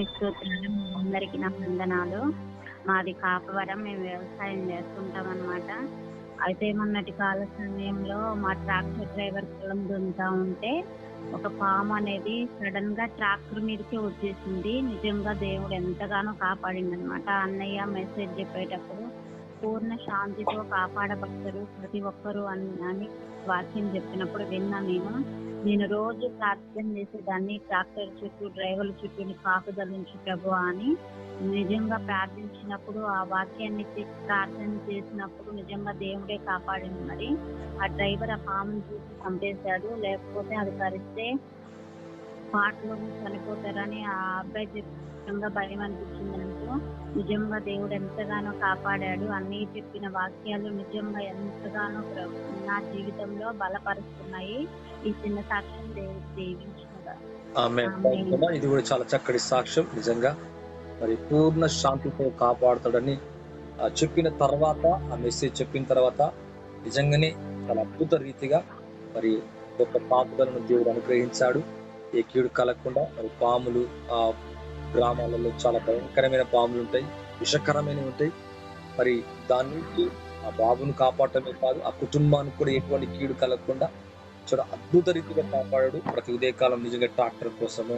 దేవునికి స్తోత్రాలు అందరికి నా వందనాలు. మాది కాపవరం మేము వ్యవసాయం చేస్తుంటాం అనమాట అయితే మొన్నటి కాల సమయంలో మా ట్రాక్టర్ డ్రైవర్ పొలం దున్నుతా ఉంటే ఒక పాము అనేది సడన్గా ట్రాక్టర్ మీదకి వచ్చేసింది. నిజంగా దేవుడు ఎంతగానో కాపాడింది అనమాట అన్నయ్య మెసేజ్ చెప్పేటప్పుడు పూర్ణ శాంతితో కాపాడబడతారు ప్రతి ఒక్కరు అని అని వాక్యం చెప్పినప్పుడు విన్నా నేను. నేను రోజు ప్రార్థన చేసేదాన్ని ట్రాక్టర్ చుట్టూ డ్రైవర్ల చుట్టూ కాకుదల నుంచి ప్రభు అని నిజంగా ప్రార్థించినప్పుడు ఆ వాక్యాన్ని ప్రార్థన చేసినప్పుడు నిజంగా దేవుడే కాపాడింది. మరి ఆ డ్రైవర్ ఆ పాముని చూసి చంపేశాడు లేకపోతే అది కరిస్తే పాటలో చనిపోతారని ఆ అబ్బాయి చెప్పిన భయం అనిపించింది నాకు నిజంగా దేవుడు ఎంతగానో కాపాడాడు. అన్ని చెప్పిన వాక్యాలు నిజంగా ఎంతగానో నా జీవితంలో బలపరుస్తున్నాయి. ఈ చిన్న సాక్ష్యం దేవుడు దీవించినగా. ఇది కూడా చాలా చక్కటి సాక్ష్యం నిజంగా. మరి పూర్ణ శాంతితో కాపాడుతాడని ఆ చెప్పిన తర్వాత ఆ మెసేజ్ చెప్పిన తర్వాత నిజంగానే చాలా అద్భుత రీతిగా మరి గొప్ప పాపులను దేవుడు అనుగ్రహించాడు. ఏ కీడు కలగకుండా మరి పాములు ఆ గ్రామాలలో చాలా భయంకరమైన పాములు ఉంటాయి విషకరమైనవి ఉంటాయి. మరి దాని నుంచి ఆ బాబును కాపాడటమే కాదు ఆ కుటుంబానికి కూడా ఎటువంటి కీడు కలగకుండా చాలా అద్భుత రీతిగా కాపాడాడు. ప్రతి ఉదయకాలం నిజంగా ట్రాక్టర్ కోసము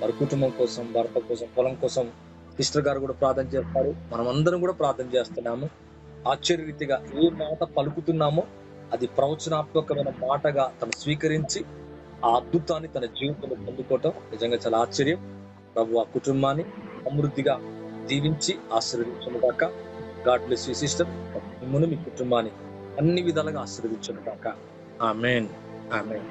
వారి కుటుంబం కోసం భర్త కోసం పొలం కోసం సిస్టర్ గారు కూడా ప్రార్థన చేస్తారు. మనం అందరం కూడా ప్రార్థన చేస్తున్నాము. ఆశ్చర్య రీతిగా ఏ మాట పలుకుతున్నామో అది ప్రవచనాత్మకమైన మాటగా తను స్వీకరించి ఆ అద్భుతాన్ని తన జీవితంలో పొందుకోవటం నిజంగా చాలా ఆశ్చర్యం. ప్రభు ఆ కుటుంబాన్ని సమృద్ధిగా దీవించి ఆశీర్వదించను కాక గాడ్ బ్లెస్ యూ సిస్టర్ మిమ్మల్ని మీ కుటుంబాన్ని అన్ని విధాలుగా ఆశీర్వదించను కాక ఆమెన్ ఆమెన్